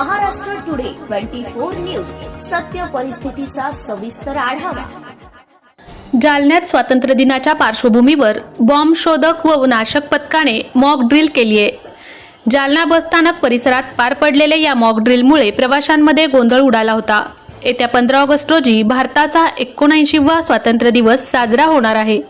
Twenty four news. सत्य परिस्थितीचा सविस्तर आढावा. जालन्यात स्वातंत्र्य दिनाच्या पार्श्वभूमीवर बॉम्ब शोधक व नाशक पथकाने मॉक ड्रिल केली आहे. जालना बसस्थानक परिसरात पार पडलेल्या या मॉक ड्रिलमुळे प्रवाशांमध्ये गोंधळ उडाला होता. येत्या पंधरा ऑगस्ट रोजी भारताचा एकोणऐंशीवा स्वातंत्र्य दिवस साजरा होणार आहे.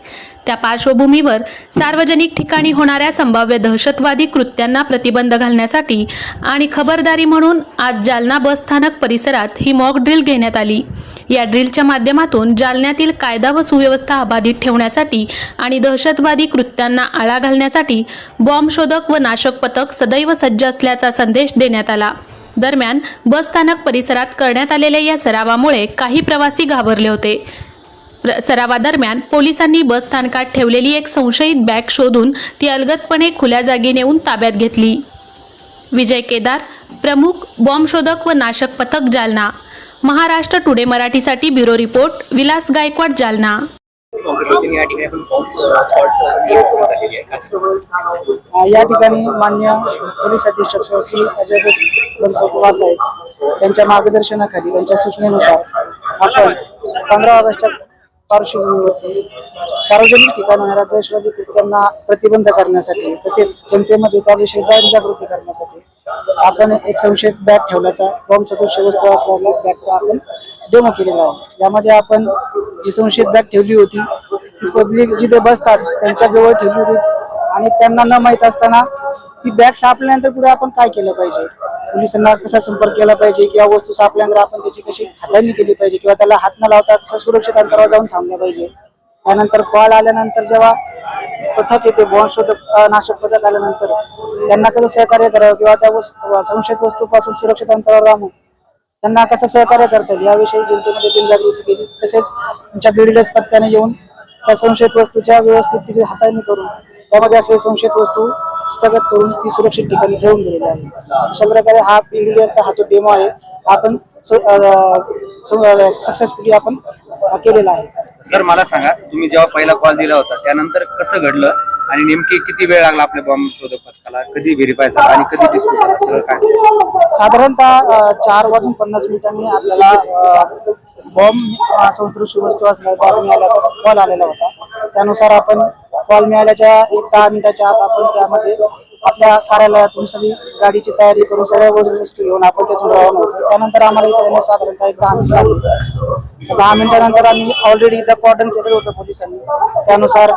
त्या पार्श्वभूमीवर सार्वजनिक ठिकाणी होणाऱ्या संभाव्य दहशतवादी कृत्यांना प्रतिबंध घालण्यासाठी आणि खबरदारी म्हणून आज जालना बसस्थानक परिसरात ही मॉक ड्रिल घेण्यात आली. या ड्रिलच्या माध्यमातून जालन्यातील कायदा व सुव्यवस्था अबाधित ठेवण्यासाठी आणि दहशतवादी कृत्यांना आळा घालण्यासाठी बॉम्ब शोधक व नाशक पथक सदैव सज्ज असल्याचा संदेश देण्यात आला. दरम्यान बसस्थानक परिसरात करण्यात आलेल्या या सरावामुळे काही प्रवासी घाबरले होते. सरावादरम्यान पोलिसांनी बस स्थानकात ठेवलेली एक संशयित बॅग शोधून ती अलगदपणे खुल्या जागी नेऊन ताब्यात घेतली. विजय केदार प्रमुख बॉम्ब शोधक व नाशक पथक जालना. महाराष्ट्र टुडे मराठीसाठी ब्युरो रिपोर्ट विलास गायकवाड जालना. या ठिकाणी मान्य पोलीस अधीक्षक श्री अजय पवार साहेब यांच्या मार्गदर्शनाखाली त्यांच्या सूचनेनुसार आपण पंधरा सार्वजनिक ठिकाणी होणाऱ्या दहशतवादी कृत्यांना प्रतिबंध करण्यासाठी तसेच जनतेमध्ये त्याविषयी जनजागृती करण्यासाठी आपण एक संशयित बॅग ठेवल्याचा बॉम्ब सदृश्य वस्तू असलेल्या बॅगचा आपण डेमो केलेला आहे. यामध्ये आपण जी संशयित बॅग ठेवली होती पब्लिक जिथे बसतात त्यांच्या जवळ ठेवली होती आणि त्यांना न माहीत असताना ती बॅग सापल्यानंतर पुढे आपण काय केलं पाहिजे? पोलिसांना कसा संपर्क केला पाहिजे किंवा वस्तू सापल्यानंतर आपण त्याची न लावता कसं सुरक्षित अंतरावर जाऊन थांबलं पाहिजे? कॉल आल्यानंतर पथक येते बॉम्ब नाशक पथक आल्यानंतर त्यांना कसं सहकार्य किंवा त्या वस्तू वस्तूपासून सुरक्षित अंतरावर राहून त्यांना कसं सहकार्य करता येईल? याविषयी जनतेमध्ये जनजागृती केली. तसेच आमच्या बीडीएस पथकाने येऊन त्या संशयित व्यवस्थित तिची हाताळणी संशयित वस्तू स्थगित करून ती सुरक्षित ठिकाणी घेऊन गेलेली आहे. अशा प्रकारे हा बीडीएसचा हा जो डेमो आहे हा आपण सक्सेसफुली आपण केलेला आहे. सर मला सांगा तुम्ही जेव्हा पहिला कॉल दिला होता त्यानंतर कसं घडलं आणि नेमकी किती वेळ लागला आपल्या बॉम्ब शोधक पथकाला कधी व्हेरीफाय झाला आणि कधी डिस्प्यूट झाला? सगळं काय सांगा? साधारणतः अ, चार वाजून पन्नास मिनिटांनी आपल्याला बॉम्ब संस्कृत वस्तू बॉम्ब मिळाल्याचा कॉल आलेला होता. त्यानुसार आपण कॉल मिळाल्याच्या एक दहा मिनिटाच्या आत आपण त्यामध्ये आपल्या कार्यालयातून सगळी गाडीची तयारी करून सगळ्या वस्तू घेऊन आपण तिथून रवाना होतो. त्यानंतर आम्हाला इथे येण्यास साधारणतः एक दहा मिनिट लागली. दहा मिनिटानंतर आम्ही ऑलरेडी इथं कॉर्डन केलेलं होतं पोलिसांनी. त्यानुसार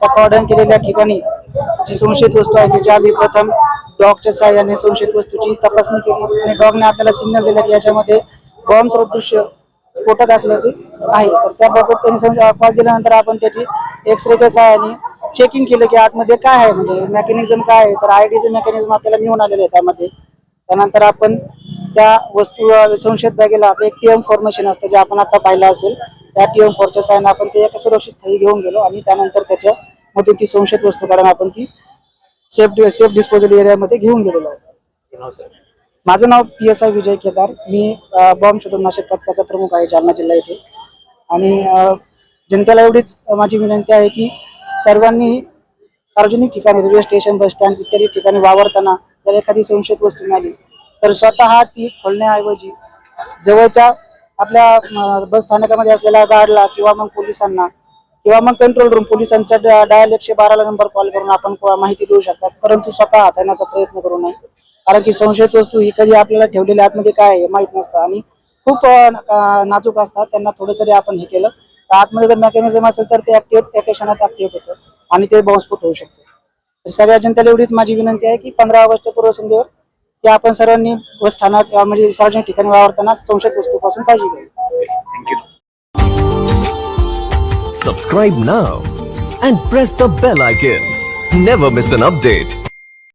त्या कॉर्डन केलेल्या ठिकाणी जी संशयित वस्तू आहे त्याची आम्ही प्रथम डॉगच्या सहाय्याने संशयित वस्तूची तपासणी केली आणि डॉगने आपल्याला सिग्नल दिला की याच्यामध्ये बॉम्ब सदृश्य स्फोटक असल्याचे आहे. तर त्याबाबत त्यांनी कॉल दिल्यानंतर आपण त्याची एक्सरेच्या सहाय्याने चेकिंग केलं की आतमध्ये काय आहे? म्हणजे मेकॅनिझम काय आहे? तर आय डीचं मेकॅनिझम आपल्याला मिळून आलेलं आहे त्यामध्ये. त्यानंतर आपण त्या वस्तू संशयित बॅगेला आपलं एक टीएम फॉर्मेशन असतं जे आपण आता पाहिलं असेल. त्या टीएम फॉरच्या सहाय्याने आपण ते एका सुरक्षित स्थळी घेऊन गेलो आणि त्यानंतर त्याच्यामध्ये ती संशयित वस्तू कारण आपण ती सेफ सेफ डिस्पोजल एरियामध्ये घेऊन गेलेलो आहोत. सर माझं नाव P S I Vijay Kedar. Me bomb शोधून नाशक पथकाचा प्रमुख आहे जालना जिल्हा येथे. आणि जनतेला एवढीच माझी विनंती आहे की सर्वांनी सार्वजनिक ठिकाणी रेल्वे स्टेशन बस स्टँड इत्यादी ठिकाणी वावरताना जर एखादी संशयित वस्तू मिळाली तर स्वतः ती खोलण्याऐवजी जवळच्या आपल्या बस स्थानकामध्ये असलेल्या गार्डला किंवा मग पोलिसांना किंवा मग कंट्रोल रूम पोलिसांचा डायल एकशे बाराला नंबर कॉल करून आपण माहिती देऊ शकतात. परंतु स्वतः हाताळण्याचा प्रयत्न करू नये. कारण की संशयित वस्तू ही कधी आपल्याला ठेवलेल्या आतमध्ये काय आहे माहीत नसतं. आणि खूप नाजूक असतात. त्यांना थोडं जरी आपण हे केलं आतमध्ये जर मेकॅनिझम असेल तर ते ऍक्टिव्ह एका क्षणात ऍक्टिव्ह होतं आणि ते बॉम्बस्फोट होऊ शकतो तर सगळ्या जनतेला एवढीच माझी विनंती आहे की पंधरा ऑगस्ट पूर्वसंध्येवर की आपण सर्वांनी बस स्थानक म्हणजे सार्वजनिक ठिकाणी वावरताना संशयित वस्तूपासून काळजी घ्यावी thank you Subscribe now and press the bell icon. Never miss an update.